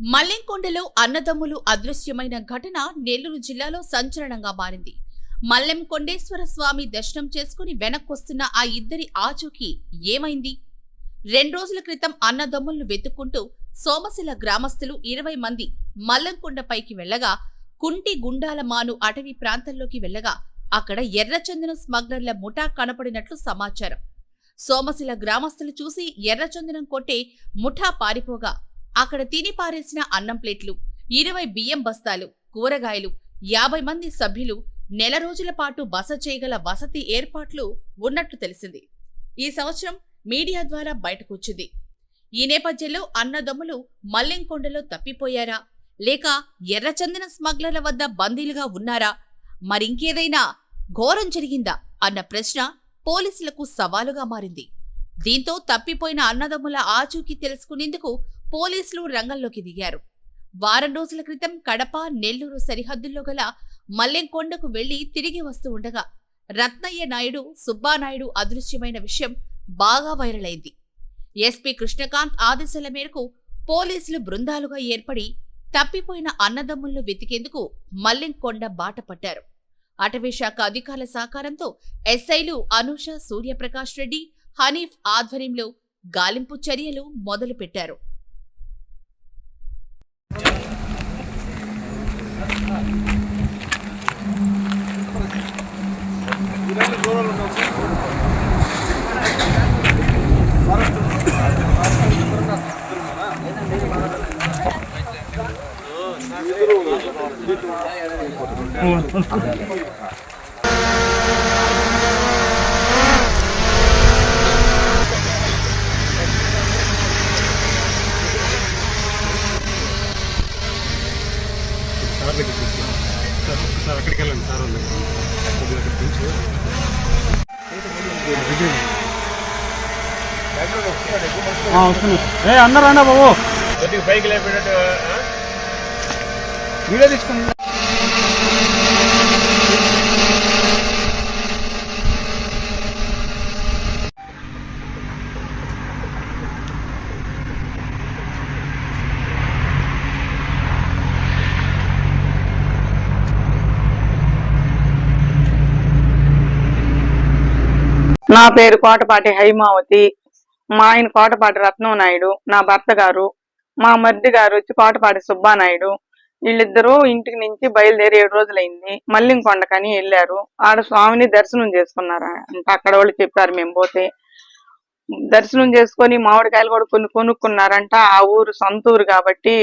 మల్లెంకొండలో అన్నదమ్ములు అదృశ్యమైన ఘటన నెల్లూరు జిల్లాలో సంచలనంగా మారింది. మల్లెం కొండేశ్వర స్వామి దర్శనం చేసుకుని వెనక్కొస్తున్న ఆ ఇద్దరి ఆచూకీ ఏమైంది? రెండు రోజుల క్రితం అన్నదమ్ములను వెతుక్కుంటూ సోమశిల గ్రామస్తులు ఇరవై మంది మల్లంకొండపైకి వెళ్ళగా కుంటి గుండాల మాను అటవీ ప్రాంతంలోకి వెళ్ళగా అక్కడ ఎర్రచందనం స్మగ్లర్ల ముఠా కనపడినట్లు సమాచారం. సోమశిల గ్రామస్తులు చూసి ఎర్రచందనం కొట్టే ముఠా పారిపోగా అక్కడ తిని పారేసిన అన్నం ప్లేట్లు ఇరవై బియ్యం బస్తాలు కూరగాయలు యాభై మంది సభ్యులు నెల రోజుల పాటు బస చేయగల వసతి ఏర్పాట్లు ఉన్నట్లు తెలిసింది. ఈ సంవత్సరం మీడియా ద్వారా బయటకొచ్చింది ఈ నేపథ్యంలో అన్నదమ్ములు మల్లెంకొండలో తప్పిపోయారా? లేక ఎర్రచందన స్మగ్లర్ల వద్ద బందీలుగా ఉన్నారా? మరింకేదైనా ఘోరం జరిగిందా? అన్న ప్రశ్న పోలీసులకు సవాలుగా మారింది. దీంతో తప్పిపోయిన అన్నదమ్ముల ఆచూకీ తెలుసుకునేందుకు పోలీసులు రంగంలోకి దిగారు. వారం రోజుల క్రితం కడప నెల్లూరు సరిహద్దుల్లో గల మల్లెంకొండకు వెళ్ళి తిరిగి వస్తూ ఉండగా రత్నయ్య నాయుడు సుబ్బానాయుడు అదృశ్యమైన విషయం బాగా వైరల్ అయింది. ఎస్పీ కృష్ణకాంత్ ఆదేశాల మేరకు పోలీసులు బృందాలుగా ఏర్పడి తప్పిపోయిన అన్నదమ్ములను వెతికేందుకు మల్లెంకొండ బాట పట్టారు. అటవీశాఖ అధికారుల సహకారంతో ఎస్ఐలు అనూష సూర్యప్రకాష్ రెడ్డి హనీఫ్ ఆధ్వర్యంలో గాలింపు చర్యలు మొదలుపెట్టారు. సార్ సార్ అక్కడికి వెళ్ళండి. సార్ కొద్దిగా అక్కడికి దించు. వస్తుంది ఏ అందరూ బాబు. కొద్దిగా పైకి లేపినట్టు ఆ? వీడియో తీసుకుని నా పేరు కోటపాటి హైమావతి. మా ఆయన కోటపాటి రత్నం నాయుడు నా భర్త గారు. మా మరిది గారు వచ్చి కోటపాటి సుబ్బానాయుడు. వీళ్ళిద్దరూ ఇంటికి నుంచి బయలుదేరి ఏడు రోజులైంది. మల్లింకొండకని వెళ్ళారు. ఆడ స్వామిని దర్శనం చేసుకున్నారు అంటే. అక్కడ వాళ్ళు చెప్పారు మేము పోతే. దర్శనం చేసుకొని మామిడికాయలు కూడా కొన్ని కొనుక్కున్నారంట. ఆ ఊరు సొంత ఊరు కాబట్టి